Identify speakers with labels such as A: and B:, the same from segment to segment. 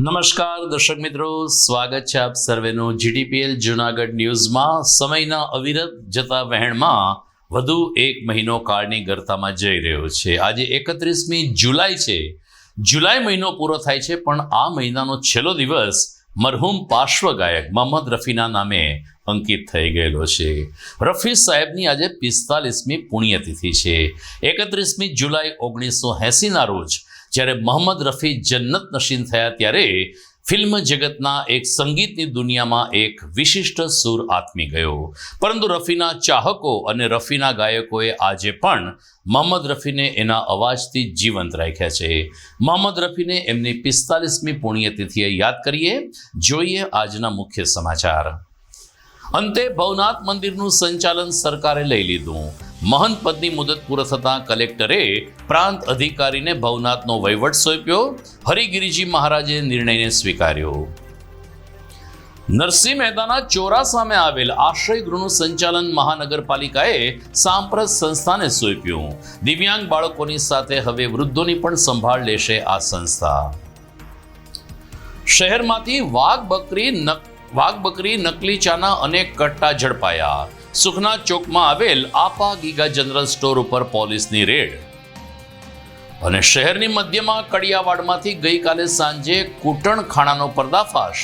A: નમસ્કાર, દર્શક મિત્રો. સ્વાગત છે આપ સર્વેનું જીડીપીએલ જુનાગઢ ન્યૂઝમાં. સમયના અવિરત જતા વહેણમાં વધુ એક મહિનો કાળની ગરતામાં જઈ રહ્યો છે. આજે એકત્રીસમી જુલાઈ છે. જુલાઈ મહિનો પૂરો થાય છે, પણ આ મહિનાનો છેલ્લો દિવસ મરહુમ પાર્શ્વ ગાયક મોહમ્મદ રફીના નામે અંકિત થઈ ગયેલો છે. રફી સાહેબની આજે પિસ્તાલીસમી પુણ્યતિથિ છે. એકત્રીસમી જુલાઈ ઓગણીસો એંસીના રોજ જ્યારે મોહમ્મદ રફી જન્નત નશીન થયા ત્યારે ફિલ્મ જગતના એક સંગીતની દુનિયામાં એક વિશિષ્ટ સુર આત્મી ગયો. પરંતુ રફીના ચાહકો અને રફીના ગાયકોએ આજે પણ મોહમ્મદ રફીને એના અવાજથી જીવંત રાખ્યા છે. મોહમ્મદ રફીને એમની પિસ્તાલીસમી પુણ્યતિથિએ યાદ કરીએ. જોઈએ આજના મુખ્ય સમાચાર. અંતે ભવનાથ મંદિરનું સંચાલન સરકારે લઈ લીધું. મહંત પદની મુદત પૂર્ણ થતાં કલેક્ટરે પ્રાંત અધિકારીને ભવનાથનો વહીવટ સોંપ્યો. હરિગીરીજી મહારાજે નિર્ણયને સ્વીકાર્યો. નરસિંહ મહેતાના ચોરા સામે આવેલ આશ્રય ગૃહનું સંચાલન મહાનગરપાલિકાએ સાંપ્રત સંસ્થાને સોંપ્યું. દિવ્યાંગ બાળકોની સાથે હવે વૃદ્ધોની પણ સંભાળ લેશે આ સંસ્થા. શહેરમાંથી વાઘ બકરી વાઘ બકરી નકલી ચાના અનેક કટ્ટા ઝડપાયા. સુખના ચોકમાં આવેલ આપા ગીગા જનરલ સ્ટોર ઉપર પોલીસની રેડ. અને શહેરની મધ્યમાં કડિયાવાડમાંથી ગઈકાલે સાંજે કૂટણ ખાણાનો પર્દાફાશ.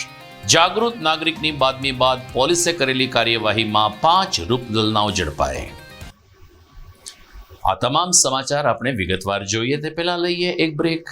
A: જાગૃત નાગરિકની બાદમી બાદ પોલીસે કરેલી કાર્યવાહીમાં પાંચ રૂપદલનાઓ ઝડપાય આ તમામ સમાચાર આપણે વિગતવાર જોઈએ તે પહેલાં લઈએ એક બ્રેક.